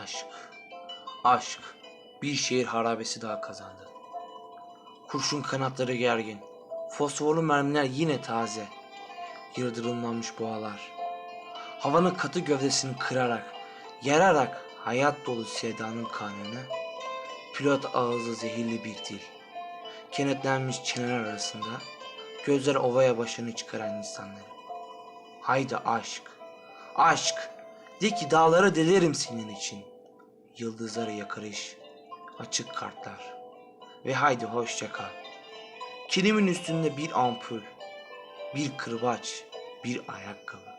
Aşk. Aşk. Bir şehir harabesi daha kazandı. Kurşun kanatları gergin. Fosforlu mermiler yine taze. Yıldırımlanmış boğalar. Havanın katı gövdesini kırarak, yararak hayat dolu sevdanın karnını, pilot ağızlı zehirli bir dil. Kenetlenmiş çeneler arasında, gözler ovaya başını çıkaran insanları. Haydi aşk, aşk, de ki dağları delerim senin için. Yıldızları yakarış, açık kartlar. Ve haydi hoşça kal. Kilimin üstünde bir ampul, bir kırbaç, bir ayakkabı.